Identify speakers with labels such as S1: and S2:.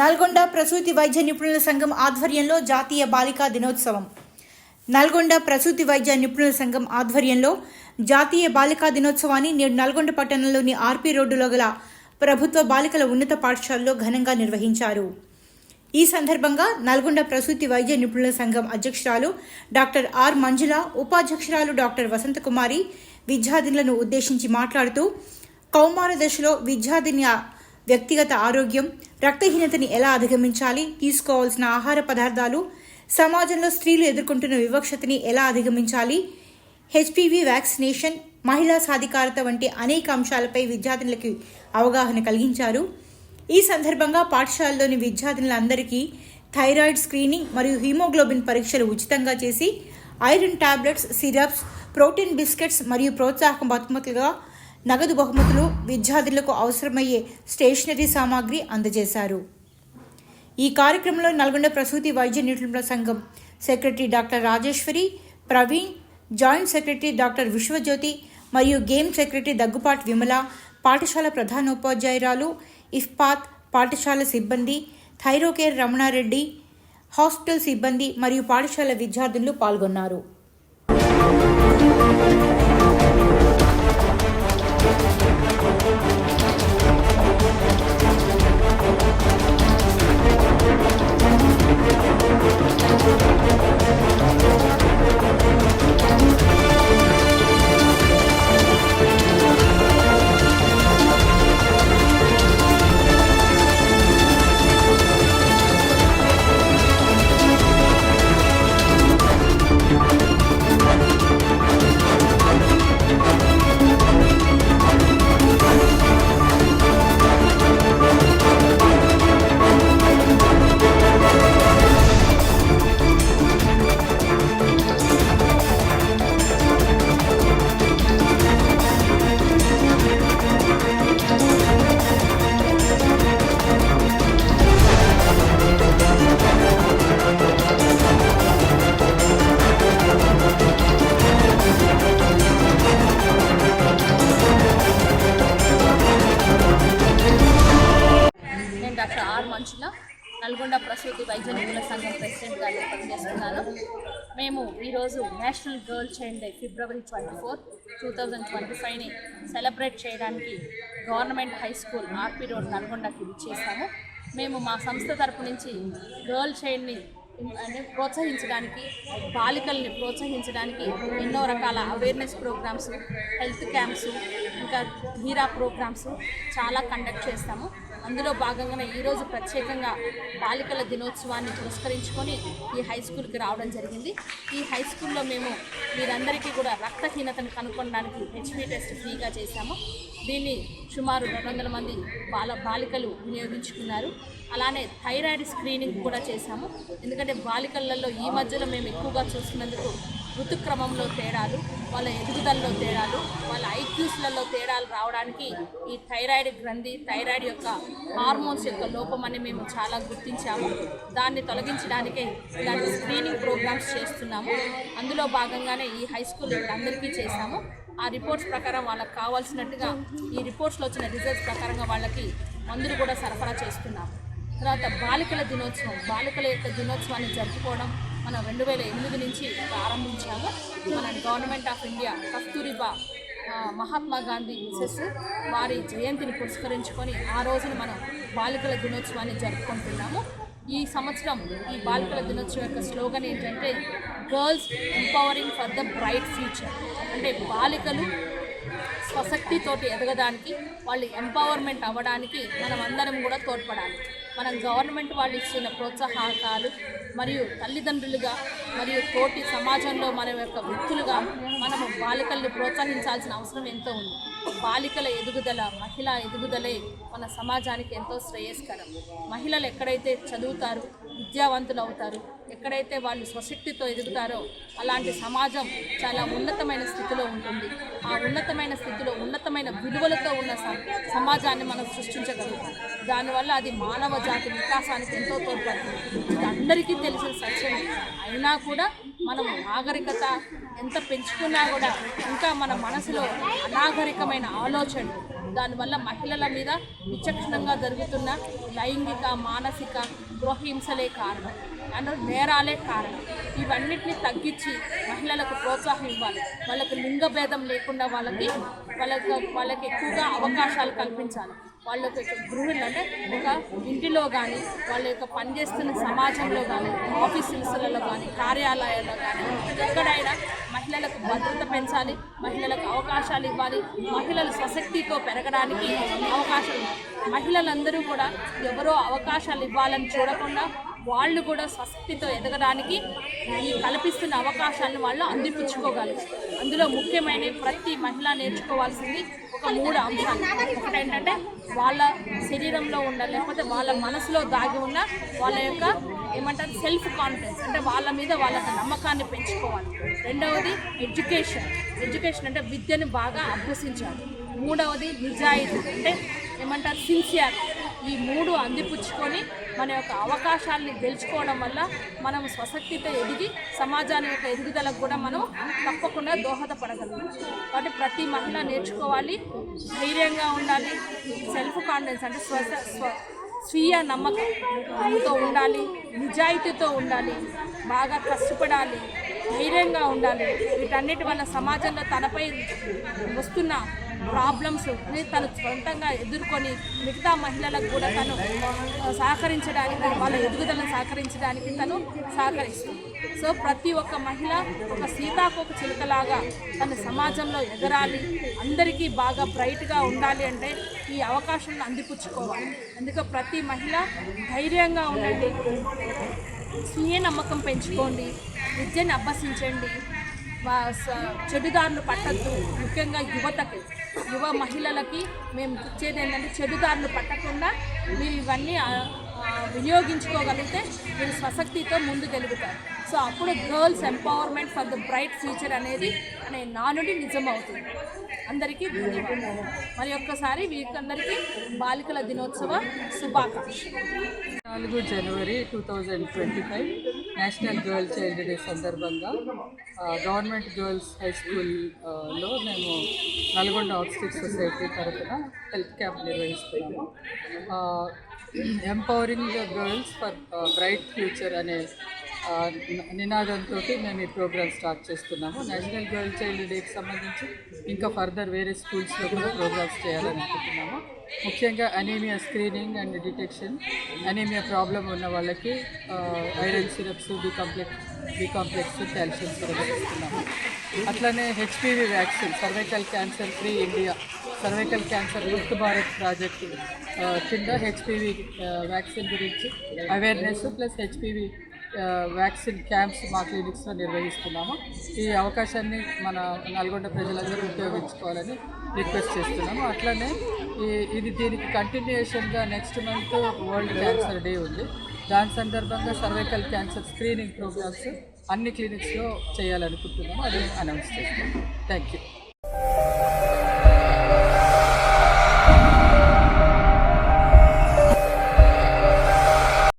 S1: నల్గొండ ప్రసూతి వైద్య నిపుణుల సంఘం ఆధ్వర్యంలో జాతీయ బాలికా దినోత్సవం. నల్గొండ ప్రసూతి వైద్య నిపుణుల సంఘం ఆధ్వర్యంలో జాతీయ బాలికా దినోత్సవాన్ని నేడు నల్గొండ పట్టణంలోని ఆర్పీ రోడ్డులో గల ప్రభుత్వ బాలికల ఉన్నత పాఠశాలలో ఘనంగా నిర్వహించారు. ఈ సందర్భంగా నల్గొండ ప్రసూతి వైద్య నిపుణుల సంఘం అధ్యక్షురాలు డాక్టర్ ఆర్ మంజుల ఉపాధ్యక్షురాలు డాక్టర్ వసంతకుమారి విద్యార్థినులను ఉద్దేశించి మాట్లాడుతూ కౌమార దశలో విద్యార్థిని వ్యక్తిగత ఆరోగ్యం రక్తహీనతని ఎలా అధిగమించాలి తీసుకోవాల్సిన ఆహార పదార్థాలు సమాజంలో స్త్రీలు ఎదుర్కొంటున్న వివక్షతని ఎలా అధిగమించాలి హెచ్పివి వ్యాక్సినేషన్ మహిళా సాధికారత వంటి అనేక అంశాలపై విద్యార్థులకి అవగాహన కలిగించారు. ఈ సందర్భంగా పాఠశాలలోని విద్యార్థినులందరికీ థైరాయిడ్ స్క్రీనింగ్ మరియు హీమోగ్లోబిన్ పరీక్షలు ఉచితంగా చేసి iron tablets syrups protein biscuits మరియు ప్రోత్సాహక బహుమతులుగా నగదు బహుమతులు విద్యార్థులకు అవసరమయ్యే స్టేషనరీ సామాగ్రి అందజేశారు. ఈ కార్యక్రమంలో నల్గొండ ప్రసూతి వైద్య నిపుణుల సంఘం secretary doctor Rajeshwari Praveen joint secretary doctor Vishwajyothi మరియు గేమ్ సెక్రటరీ దగ్గుపాటి విమల పాఠశాల ప్రధానోపాధ్యాయురాలు ఇఫ్పాత్ పాఠశాల సిబ్బంది థైరోకేర్ రమణారెడ్డి హాస్టల్ సిబ్బంది మరియు పాఠశాల విద్యార్థులు పాల్గొన్నారు.
S2: నల్గొండ ప్రసూతి వైద్య నిపుణుల సంఘం ప్రెసిడెంట్గా పనిచేస్తున్నాను. మేము ఈరోజు national girl child day February twenty four two thousand twenty ఫైవ్ని celebrate చేయడానికి government high school RP road నల్గొండకి ఇచ్చేస్తాము మేము మా సంస్థ తరపు నుంచి గర్ల్ చైల్డ్ని అంటే ప్రోత్సహించడానికి బాలికల్ని ప్రోత్సహించడానికి ఎన్నో రకాల అవేర్నెస్ ప్రోగ్రామ్స్ హెల్త్ క్యాంప్స్ ఇంకా హీరా ప్రోగ్రామ్స్ చాలా కండక్ట్ చేస్తాము. అందులో భాగంగానే ఈరోజు ప్రత్యేకంగా బాలికల దినోత్సవాన్ని పురస్కరించుకొని ఈ హై స్కూల్కి రావడం జరిగింది. ఈ హై స్కూల్లో మేము మీరందరికీ కూడా రక్తహీనతను కనుక్కోవడానికి హెచ్పి టెస్ట్ ఫ్రీగా చేశాము. దీన్ని సుమారు రెండు వందల మంది బాల బాలికలు వినియోగించుకున్నారు. అలానే థైరాయిడ్ స్క్రీనింగ్ కూడా చేశాము. ఎందుకంటే బాలికలలో ఈ మధ్యలో మేము ఎక్కువగా చూస్తున్నందుకు ఋతుక్రమంలో తేడాలు వాళ్ళ ఎదుగుదలలో తేడాలు వాళ్ళ ఐక్యూస్లలో తేడాలు రావడానికి ఈ థైరాయిడ్ గ్రంథి థైరాయిడ్ యొక్క హార్మోన్స్ యొక్క లోపం అని మేము చాలా గుర్తించాము. దాన్ని తొలగించడానికే ఇలాంటి స్క్రీనింగ్ ప్రోగ్రామ్స్ చేస్తున్నాము. అందులో భాగంగానే ఈ హై స్కూల్ అందరికీ చేశాము. ఆ రిపోర్ట్స్ ప్రకారం వాళ్ళకి కావాల్సినట్టుగా ఈ రిపోర్ట్స్లో వచ్చిన రిజల్ట్స్ ప్రకారంగా వాళ్ళకి మందులు కూడా సరఫరా చేస్తున్నాము. తర్వాత బాలికల దినోత్సవం బాలికల యొక్క దినోత్సవాన్ని జరుపుకోవడం మనం రెండు వేల ఎనిమిది నుంచి ప్రారంభించాము. మన government of India Kasturba Mahatma Gandhi Mrs వారి జయంతిని పురస్కరించుకొని ఆ రోజున మనం బాలికల దినోత్సవాన్ని జరుపుకుంటున్నాము. ఈ సంవత్సరం ఈ బాలికల దినోత్సవం యొక్క స్లోగన్ ఏంటంటే girls empowering for the bright future అంటే బాలికలు స్వశక్తితోటి ఎదగడానికి వాళ్ళు ఎంపవర్మెంట్ అవ్వడానికి మనం అందరం కూడా తోడ్పడాలి. మనం గవర్నమెంట్ వాళ్ళు ఇస్తున్న ప్రోత్సాహకాలు మరియు తల్లిదండ్రులుగా మరియు తోటి సమాజంలో మన యొక్క వ్యక్తులుగా మనము బాలికల్ని ప్రోత్సహించాల్సిన అవసరం ఎంతో ఉంది. బాలికల ఎదుగుదల మహిళ ఎదుగుదలే మన సమాజానికి ఎంతో శ్రేయస్కరం. మహిళలు ఎక్కడైతే చదువుతారు విద్యావంతులు అవుతారు ఎక్కడైతే వాళ్ళు స్వశక్తితో ఎదుగుతారో అలాంటి సమాజం చాలా ఉన్నతమైన స్థితిలో ఉంటుంది. ఆ ఉన్నతమైన స్థితిలో ఉన్నతమైన విలువలతో ఉన్న స- సమాజాన్ని మనం సృష్టించగలుగుతాం. దానివల్ల అది మానవ జాతి వికాసానికి ఎంతో తోడ్పడుతుంది. ఇది అందరికీ తెలిసిన సత్యం అయినా కూడా మనం నాగరికత ఎంత పెంచుకున్నా కూడా ఇంకా మన మనసులో అనాగరికమైన ఆలోచనలు దానివల్ల మహిళల మీద విచక్షణంగా జరుగుతున్న లైంగిక మానసిక గృహహింసలే కారణం. అండ్ నేరాలే కారణం. ఇవన్నిటిని తగ్గించి మహిళలకు ప్రోత్సాహం ఇవ్వాలి. వాళ్ళకు లింగ భేదం లేకుండా వాళ్ళకి వాళ్ళకి వాళ్ళకి ఎక్కువగా అవకాశాలు కల్పించాలి. వాళ్ళ యొక్క గృహిణులు అంటే ఒక ఇంటిలో కానీ వాళ్ళ యొక్క పనిచేస్తున్న సమాజంలో కానీ ఆఫీసులలో కానీ కార్యాలయాల్లో కానీ ఎక్కడైనా మహిళలకు భద్రత పెంచాలి మహిళలకు అవకాశాలు ఇవ్వాలి మహిళలు సశక్తితో పెరగడానికి అవకాశం మహిళలందరూ కూడా ఎవరో అవకాశాలు ఇవ్వాలని చూడకుండా వాళ్ళు కూడా స్వస్తితో ఎదగడానికి ఈ కల్పిస్తున్న అవకాశాలను వాళ్ళు అందిపుచ్చుకోగలరు. అందులో ముఖ్యమైన ప్రతి మహిళ నేర్చుకోవాల్సింది ఒక మూడు అంశాలు. ఒకటి ఏంటంటే వాళ్ళ శరీరంలో ఉన్న లేకపోతే వాళ్ళ మనసులో దాగి ఉన్న వాళ్ళ యొక్క ఏమంటారు సెల్ఫ్ కాన్ఫిడెన్స్ అంటే వాళ్ళ మీద వాళ్ళ నమ్మకాన్ని పెంచుకోవాలి. రెండవది ఎడ్యుకేషన్ ఎడ్యుకేషన్ అంటే విద్యను బాగా అభ్యసించాలి. మూడవది నిజాయితీ అంటే ఏమంటారు సిన్సియర్ ఈ మూడు అందిపుచ్చుకొని మన యొక్క అవకాశాలని గెలుచుకోవడం వల్ల మనం స్వశక్తితో ఎదిగి సమాజాన్ని యొక్క ఎదుగుదలకు కూడా మనం తప్పకుండా దోహదపడగలం. కాబట్టి ప్రతి మహిళ నేర్చుకోవాలి ధైర్యంగా ఉండాలి సెల్ఫ్ కాన్ఫిడెన్స్ అంటే స్వ స్వ స్వీయ నమ్మకంతో ఉండాలి నిజాయితీతో ఉండాలి బాగా కష్టపడాలి ధైర్యంగా ఉండాలి. వీటన్నిటి వల్ల సమాజంలో తనపై వస్తున్న ప్రాబ్లమ్స్ తను సొంతంగా ఎదుర్కొని మిగతా మహిళలకు కూడా తను సహకరించడానికి వాళ్ళ ఎదుగుదలను సహకరించడానికి తను సహకరిస్తుంది. సో ప్రతి ఒక్క మహిళ ఒక సీతాకోక చిలుకలాగా తన సమాజంలో ఎగరాలి అందరికీ బాగా బ్రైట్గా ఉండాలి అంటే ఈ అవకాశాలను అందిపుచ్చుకోవాలి. అందుకే ప్రతి మహిళ ధైర్యంగా ఉండండి. స్వీయ నమ్మకం పెంచుకోండి. విద్యను అభ్యసించండి. వా- స- చెడుదారులు పట్టద్దు. ముఖ్యంగా యువతకి. యువ మహిళలకి మేము ఇచ్చేది ఏంటంటే చెడుదారులు పట్టకుండా మీరు ఇవన్నీ వినియోగించుకోగలిగితే మీరు స్వశక్తితో ముందుకెలుగుతారు సో అప్పుడు girls empowerment for the bright future అనేది అనే నానుడి నిజమవుతుంది. అందరికీ ధన్యవాదాలు. మరి ఒక్కసారి వీరికందరికీ బాలికల దినోత్సవ శుభాకాంక్షలు.
S3: నాలుగు January two thousand twenty five national girls child day సందర్భంగా గవర్నమెంట్ గర్ల్స్ హై స్కూల్లో మేము నల్గొండ ఆక్స్టిక్ సొసైటీ తరఫున హెల్త్ క్యాంప్ నిర్వహిస్తున్నాము. Empowering the girls for bright future అనే నినాదంతో మేము ఈ ప్రోగ్రామ్ స్టార్ట్ చేస్తున్నాము. నేషనల్ గర్ల్ చైల్డ్ డేకి సంబంధించి ఇంకా ఫర్దర్ వేరే స్కూల్స్లో కూడా ప్రోగ్రామ్స్ చేయాలని అనుకుంటున్నాము. ముఖ్యంగా anaemia screening and detection anaemia problem ఉన్న వాళ్ళకి iron syrups B complex B complex calcium syrup ఇస్తున్నాము అట్లనే HPV vaccine cervical cancer free India cervical cancer Mukt Bharat project కింద హెచ్పివి వ్యాక్సిన్ గురించి awareness plus HPV vaccine camps మా క్లినిక్స్లో నిర్వహిస్తున్నాము. ఈ అవకాశాన్ని మన నల్గొండ ప్రజలందరూ ఉపయోగించుకోవాలని రిక్వెస్ట్ చేస్తున్నాము. అట్లనే ఈ ఇది దీనికి కంటిన్యూషన్గా next month world cancer day ఉంది. దాని సందర్భంగా సర్వైకల్ క్యాన్సర్ స్క్రీనింగ్ ప్రోగ్రామ్స్ అన్ని క్లినిక్స్లో చేయాలనుకుంటున్నాము. అది అనౌన్స్ చేస్తాము థ్యాంక్ యూ